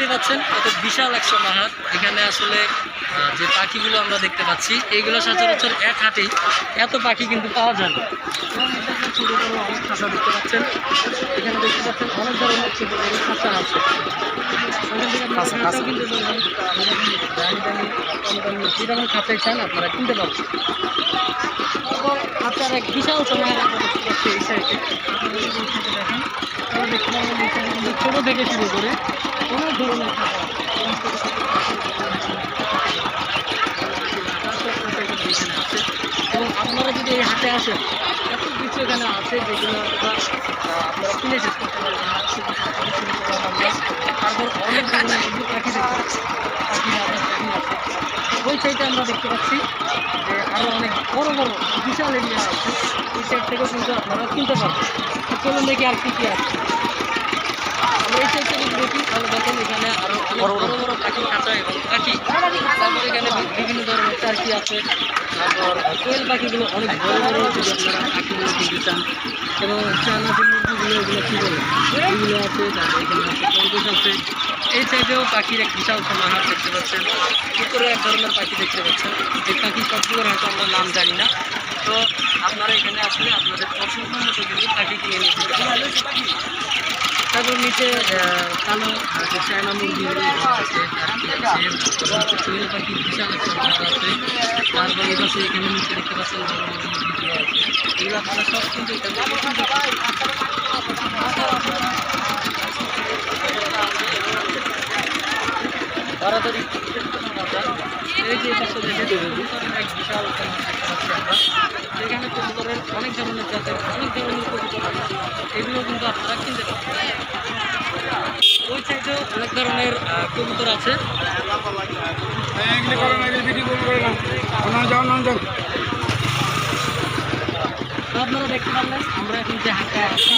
দেখতে পাচ্ছেন কত বিশাল এক সমাহার এখানে আসলে যে পাখিগুলো আমরা দেখতে পাচ্ছি এইগুলো সচরাচর এক হাটেই এত পাখি কিন্তু পাওয়া যায় না। ছোট অনেক খাঁচা দেখতে পাচ্ছেন এখানে দেখতে পাচ্ছেন অনেক ধরনের ছোট বড় খাঁচা আছে। যেরকম খাঁচাই চান আপনারা কিনতে পারবেন। খাঁচার এক বিশাল সমাহার আমরা দেখতে পাচ্ছি এই সাইডে। আপনারা দেখতে ছোটো থেকে শুরু করে অনেক ধরনের। এবং আপনারা যদি এই হাটে আসেন এত কিছু এখানে আছে যেগুলো আপনারা কিনে তারপর অনেক ধরনের কিন্তু ওই সাইডে আমরা দেখতে পাচ্ছি যে আরও অনেক বড় বড় বিশাল এরিয়া আছে ওই সাইড থেকেও কিন্তু আপনারা কিনতে পারবেন চলুন দেখি আর কী কী আছে এখানে আরও বড় বড় খাঁচা এবং পাখি এখানে বিভিন্ন ধরনের টার্কি আছে তারপর পাখিগুলো অনেক বড় বড় যদি এবং চায়না যে মুরগিগুলো আছে এই সাইডেও পাখির এক বিশাল সমাহার দেখতে পাচ্ছেন উপরে এক ধরনের পাখি দেখতে পাচ্ছেন এই পাখি সবগুলোর হয়তো আমরা নাম জানি না। তো আপনারা এখানে আসলে আপনাদের পছন্দ মতো কিন্তু পাখি কিনে নিতে পারেন তারপর নিচে কালো চায়না তারপর কোয়েল পাখি বিশাল আছে, তারপর পাশে এখানে নিচে দেখতে পাচ্ছেন বড় বড় আছে। এগুলো আপনারা সব কিন্তু। তাড়াতাড়ি এই যে পাশে দেখে এক বিশাল অনেক ধরনের জাতের, অনেক ধরনের কবুতর এগুলো কিন্তু আপনারা কিনতে সাইডেও অনেক ধরনের কবুতর আছে। আপনারা দেখতে পারলেন আমরা এখন যে হাটটা আছি